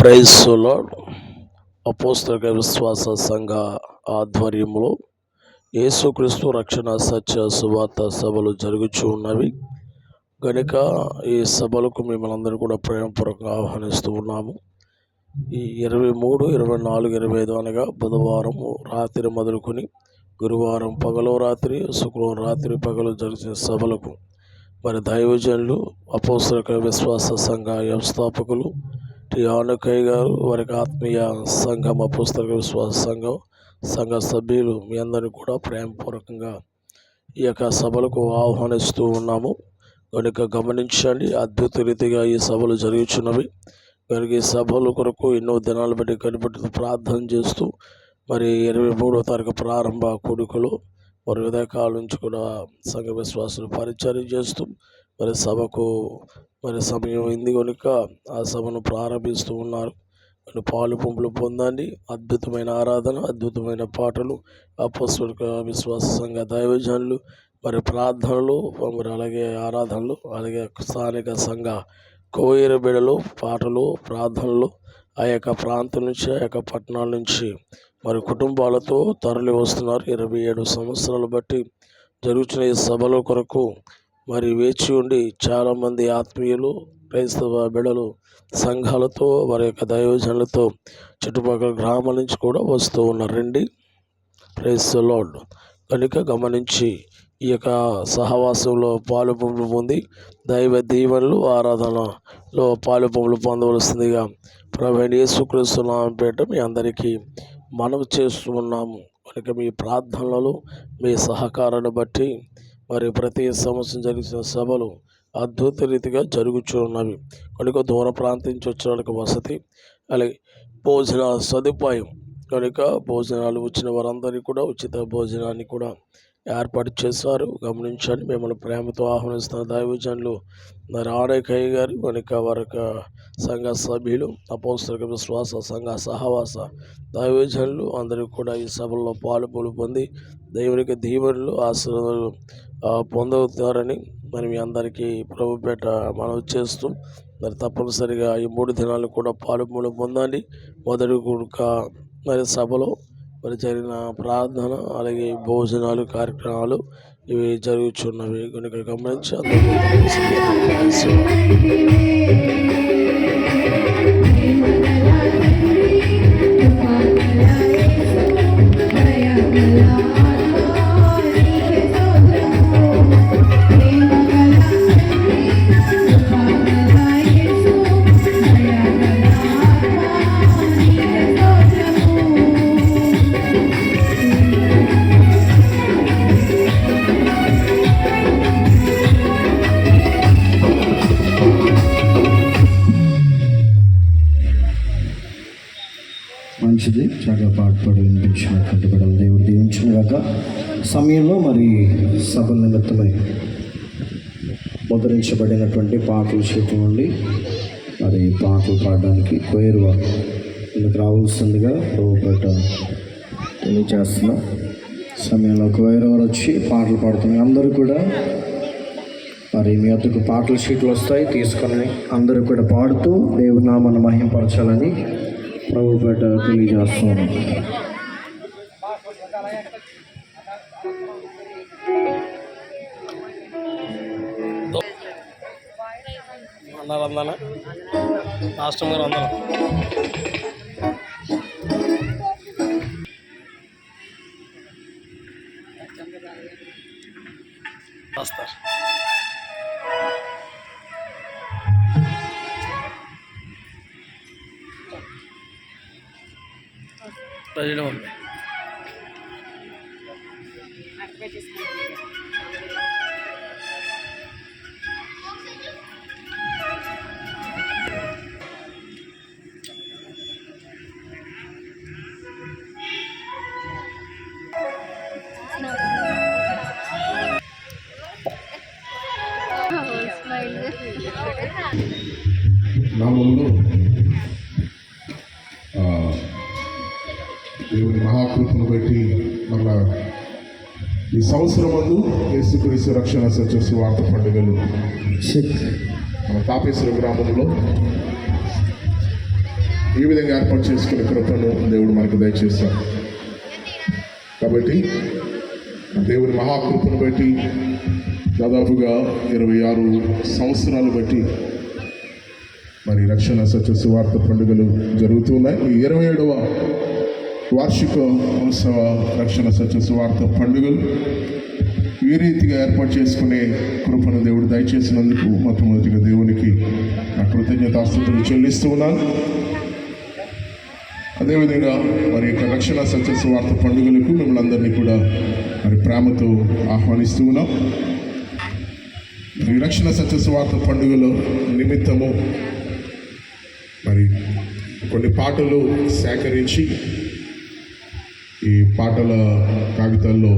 ప్రైస్లో అపోస్తక విశ్వాస సంఘ ఆధ్వర్యంలో యేసుక్రీస్తు రక్షణ సత్య సువార్త సభలు జరుగుచూ ఉన్నవి. కనుక ఈ సభలకు మిమ్మల్ని అందరూ కూడా ప్రేమపూర్వకంగా ఆహ్వానిస్తూ ఉన్నాము. ఈ ఇరవై మూడు ఇరవై నాలుగు ఇరవై ఐదు అనగా బుధవారం రాత్రి మొదలుకొని గురువారం పగలు రాత్రి శుక్రవారం రాత్రి పగలు జరిగిన సభలకు మరి దైవజనులు అపోసరక విశ్వాస సంఘ వ్యవస్థాపకులు టి ఆనకయ్య గారు వారికి ఆత్మీయ సంఘం పుస్తక విశ్వాస సంఘం సంఘ సభ్యులు మీ అందరినీ కూడా ప్రేమపూర్వకంగా ఈ యొక్క సభలకు ఆహ్వానిస్తూ ఉన్నాము. కనుక గమనించండి అద్భుత రీతిగా ఈ సభలు జరుగుచున్నవి. కనుక ఈ సభల కొరకు ఎన్నో దినాలు బట్టి కనిపెట్టి ప్రార్థన చేస్తూ మరి ఇరవై మూడో తారీఖు ప్రారంభ కొడుకులు మరి ఉదయకాలం నుంచి కూడా సంఘ విశ్వాసులు పరిచయం చేస్తూ మరి సభకు మరి సమయం అయింది కనుక ఆ సభను ప్రారంభిస్తూ ఉన్నారు. మరి పాలు పంపులు పొందండి. అద్భుతమైన ఆరాధన అద్భుతమైన పాటలు అపస్వరిక విశ్వాస సంఘ దైవజనులు మరి ప్రార్థనలు మరి అలాగే ఆరాధనలు అలాగే స్థానిక సంఘ కోయిర బిడలు పాటలు ప్రార్థనలు ఆ యొక్క ప్రాంతం నుంచి ఆ యొక్క పట్టణాల నుంచి మరి కుటుంబాలతో తరలి వస్తున్నారు ఇరవై ఏడు సంవత్సరాలు బట్టి జరుగుతున్న ఈ సభల కొరకు మరి వేచి ఉండి చాలామంది ఆత్మీయులు క్రైస్తవ బిడలు సంఘాలతో వారి యొక్క దైవజనులతో చుట్టుపక్కల గ్రామాల నుంచి కూడా వస్తూ ఉన్నారండి ప్రైస్ కనుక గమనించి ఈ యొక్క సహవాసంలో పాలు పంపులు పొంది దైవ దీవెనలు ఆరాధనలో పాలు పంపులు పొందవలసిందిగా ప్రవీణ్ యేసుక్రీస్తు పేట మీ అందరికీ మనవి చేస్తూ ఉన్నాము కనుక మీ ప్రార్థనలలో మీ సహకారాన్ని బట్టి మరి ప్రతి సంవత్సరం జరిగిన సభలు అద్భుత రీతిగా జరుగుచున్నవి. ఉన్నవి కనుక దూర ప్రాంతం నుంచి వచ్చిన వాళ్ళకి వసతి అలాగే భోజన సదుపాయం. కనుక భోజనాలు వచ్చిన వారందరికీ కూడా ఉచిత భోజనాన్ని కూడా ఏర్పాటు చేశారు. గమనించండి మిమ్మల్ని ప్రేమతో ఆహ్వానిస్తున్న దైవజనులు మరి గారు వెనుక వారి యొక్క సంఘ సభ్యులు అపోస్తలిక విశ్వాస సంఘ సహవాస దైవజనులు అందరూ కూడా ఈ సభల్లో పాలు పొంది దేవునికి దీవెనలు ఆశీర్వాదాలు పొందవుతారని మరి మీ అందరికీ ప్రభుపేట మనవి చేస్తూ మరి తప్పనిసరిగా ఈ మూడు దినాలు కూడా పాలు పొందండి. మొదటి కూడక మరి సభలో మరి జరిగిన ప్రార్థన అలాగే భోజనాలు కార్యక్రమాలు ఇవి జరుగుతున్నవి కనుక గమనించి అందరూ మంచిది చక్కగా పాటుపడి వినిపించినటువంటి బిడ్డలు దేవుడు దీవించిన గాక సమయంలో మరి సభల నిమిత్తమై ముద్రించబడినటువంటి పాటలు చేతి నుండి మరి పాటలు పాడడానికి కోయరువ ఇందుకు రావాల్సిందిగా ప్రభుపేట తెలియజేస్తున్నాం. సమయంలో కోయరవారు వచ్చి పాటలు పాడుతున్నాయి అందరూ కూడా మరి మీ వద్దకు పాటల షీట్లు వస్తాయి తీసుకొని అందరూ కూడా పాడుతూ దేవుని మహింపరచాలని మహింపరచాలని ప్రభుపేట తెలియజేస్తున్నాను అన్నారు అందన రాష్ట్రం గారు అందరం వస్తారు पहले नंबर में దేవుని మహాకృపను బట్టి మళ్ళా ఈ సంవత్సరం ముందు యేసుక్రీస్తు రక్షణ సత్య సువార్త పండుగలు. మన తాపేశ్వర గ్రామంలో ఈ విధంగా ఏర్పాటు చేసుకునే కృపను దేవుడు మనకు దయచేస్తాడు కాబట్టి దేవుని మహాకృపను బట్టి దాదాపుగా ఇరవై ఆరు సంవత్సరాలు బట్టి మరి రక్షణ సత్య సువార్త పండుగలు జరుగుతున్నాయి ఈ ఇరవై ఏడవ వార్షిక ఉత్సవ రక్షణ సత్య సువార్త పండుగలు ఈ రీతిగా ఏర్పాటు చేసుకునే కృపను దేవుడు దయచేసినందుకు మొట్టమొదటిగా దేవునికి నా కృతజ్ఞతాస్తుతులు చెల్లిస్తూ ఉన్నాను. అదేవిధంగా మరి యొక్క రక్షణ సత్య సువార్త పండుగలకు మిమ్మల్ని అందరినీ కూడా మరి ప్రేమతో ఆహ్వానిస్తూ ఉన్నాం. మరి రక్షణ సత్య సువార్త పండుగల నిమిత్తము మరి కొన్ని పాటలు సేకరించి ఈ పాటల కాగితాల్లో